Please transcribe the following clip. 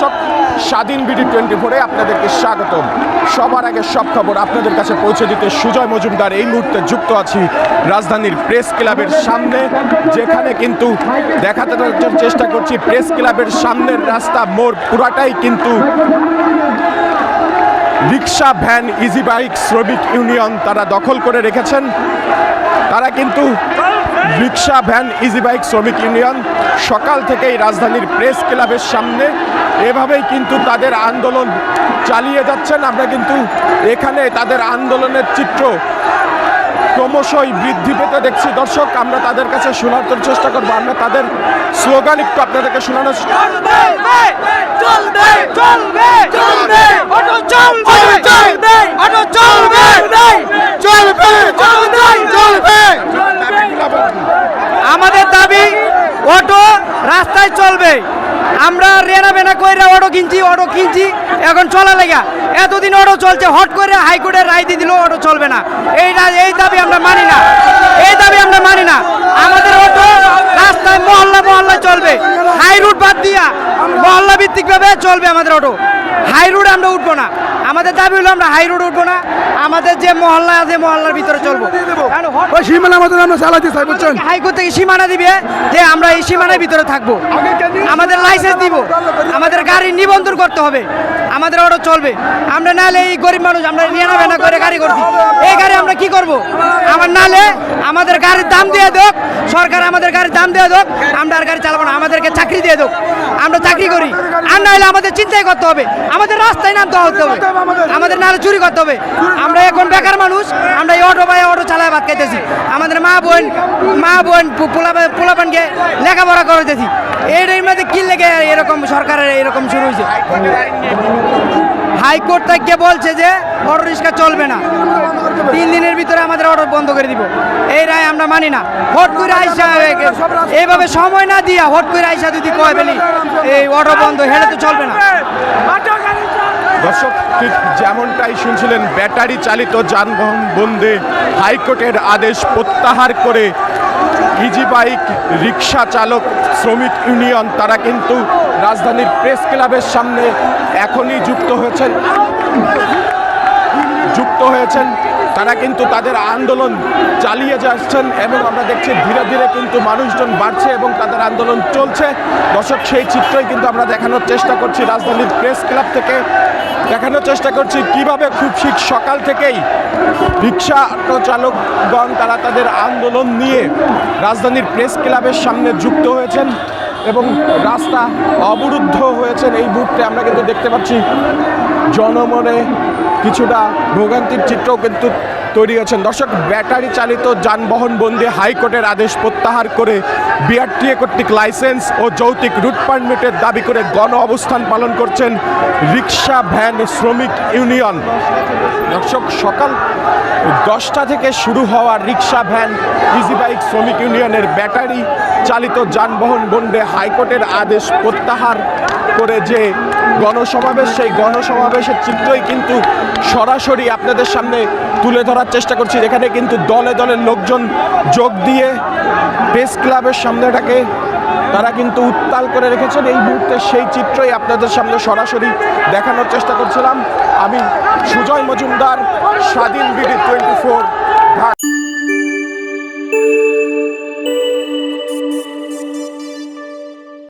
দর্শক, স্বাধীন BD twenty ফোরে আপনাদেরকে স্বাগতম। সবার আগে সব খবর আপনাদের কাছে পৌঁছে দিতে সুজয় মজুমদার এই মুহূর্তে যুক্ত আছি রাজধানীর প্রেস ক্লাবের সামনে, যেখানে কিন্তু দেখাতে চেষ্টা করছি, প্রেস ক্লাবের সামনের রাস্তা মোড় পুরাটাই কিন্তু রিক্সা, ভ্যান ইজি বাইক শ্রমিক ইউনিয়ন তারা দখল করে রেখেছেন। তারা কিন্তু রিক্সা ভ্যান ইজি বাইক শ্রমিক ইউনিয়ন সকাল থেকেই রাজধানীর প্রেস ক্লাবের সামনে। এভাবেই কিন্তু তাদের আন্দোলন চালিয়ে যাচ্ছেন। আমরা কিন্তু এখানে তাদের আন্দোলনের চিত্র ক্রমশই বৃদ্ধি পেতে দেখছি। দর্শক আমরা তাদের কাছে শোনার চেষ্টা করব। আমরা তাদের স্লোগান একটু আপনাদেরকে শোনানোর চলবে চলবে চলবে চলবে অটো চলবে চলবে অটো চলবে চলবে চলবে চলবে আমাদের দাবি অটো রাস্তায় চলবে। আমরা রেনা বেনা কইরা অটো কিনছি অটো কিনছি, এখন চলা লেগা এতদিন অটো চলছে, হট করে হাইকোর্টের রায় দিয়ে দিল অটো চলবে না। এই এই দাবি আমরা মানি না। এই দাবি আমরা মানি না। আমাদের অটো রাস্তায় মহল্লা মহল্লায় চলবে। হাই রুট বাদ দিয়া মহল্লা ভিত্তিক ভাবে চলবে আমাদের অটো। হাই রুট আমরা উঠবো না। আমাদের দাবি হলো আমরা হাই রোড উঠবো না। আমাদের যে মহল্লা আছে মহল্লার ভিতরে চলবো। ওই সীমানা আমাদের আমরা চালাতে চাই বুঝছেন? হাইকোর্ট থেকে সীমানা দিবে যে আমরা এই সীমানার ভিতরে থাকব। আমাদের লাইসেন্স দিব। আমাদের গাড়ি নিবন্ধন করতে হবে। আমাদের অটো চলবে। আমরা নাহলে এই গরিব মানুষ আমরা নিয়ে না করে গাড়ি করছি। এই গাড়ি কি করব? আমার নালে আমাদের গাড়ির দাম দিয়ে দোক সরকার আমাদের গাড়ির দাম দিয়ে দোক আমরা আর গাড়ি চালাবো না, আমাদেরকে চাকরি দিয়ে দোক আমরা চাকরি করি। আর নাহলে আমাদের চিন্তাই করতে হবে, আমাদের রাস্তায় নামতে হতে হবে। আমাদের নাহলে চুরি করতে হবে। আমরা এখন বেকার মানুষ, আমরা এই অটো বাই অটো চালায় ভাত খাইতেছি। আমাদের মা বোন মা বোন পোলা পোলাপানকে লেখাপড়া করতেছি এর মধ্যে কি লেগে এরকম সরকারের এরকম শুরু হয়েছে হাইকোর্ট থেকে বলছে যে অটো রিক্সা চলবে না। তিন আমাদের অটো বন্ধ করে দিব। এই রায় আমরা মানি না। হট করে আইসা এইভাবে সময় না দিয়া হট করে আইসা যদি কয় বেলি, এই অর্ডার বন্ধ হেলে তো চলবে না। দর্শক, ঠিক যেমনটাই শুনছিলেন, ব্যাটারি চালিত যানবাহন বন্ধে হাইকোর্টের আদেশ প্রত্যাহার করে ইজি বাইক, রিক্সা চালক, শ্রমিক ইউনিয়ন, তারা কিন্তু রাজধানীর প্রেস ক্লাবের সামনে এখনই যুক্ত হয়েছেন। যুক্ত হয়েছেন। তারা কিন্তু তাদের আন্দোলন চালিয়ে যাচ্ছেন এবং আমরা দেখছি ধীরে ধীরে কিন্তু মানুষজন বাড়ছে এবং তাদের আন্দোলন চলছে। দর্শক, সেই চিত্রই কিন্তু আমরা দেখানোর চেষ্টা করছি রাজধানীর প্রেস ক্লাব থেকে। দেখানোর চেষ্টা করছি কীভাবে খুব ঠিক সকাল থেকেই রিক্সা অটো চালকগণ তারা তাদের আন্দোলন নিয়ে রাজধানীর প্রেস ক্লাবের সামনে যুক্ত হয়েছেন এবং রাস্তা অবরুদ্ধ হয়েছেন। এই মুহূর্তে আমরা কিন্তু দেখতে পাচ্ছি জনমনে কিছুটা ভোগান্তির চিত্রও কিন্তু তৈরি হয়েছেন। দর্শক, ব্যাটারি চালিত যানবাহন বন্দি হাইকোর্টের আদেশ প্রত্যাহার করে বিআরটিএ কর্তৃক লাইসেন্স ও যৌতিক রুট পারমিটের দাবি করে গণ অবস্থান পালন করছেন রিক্সা ভ্যান শ্রমিক ইউনিয়ন। দর্শক, সকাল দশটা থেকে শুরু হওয়া রিক্সা ভ্যান ইজি বাইক শ্রমিক ইউনিয়নের ব্যাটারি চালিত যানবাহন বন্ধে হাইকোর্টের আদেশ প্রত্যাহার করে যে গণসমাবেশ, সেই গণসমাবেশের চিত্রই কিন্তু সরাসরি আপনাদের সামনে তুলে ধরার চেষ্টা করছি। এখানে কিন্তু দলে দলে লোকজন যোগ দিয়ে প্রেস ক্লাবের সামনেটাকে তারা কিন্তু উত্তাল করে রেখেছেন। এই মুহূর্তে সেই চিত্রই আপনাদের সামনে সরাসরি দেখানোর চেষ্টা করছিলাম। আমি সুজয় মজুমদার, স্বাধীন বিডি টোয়েন্টি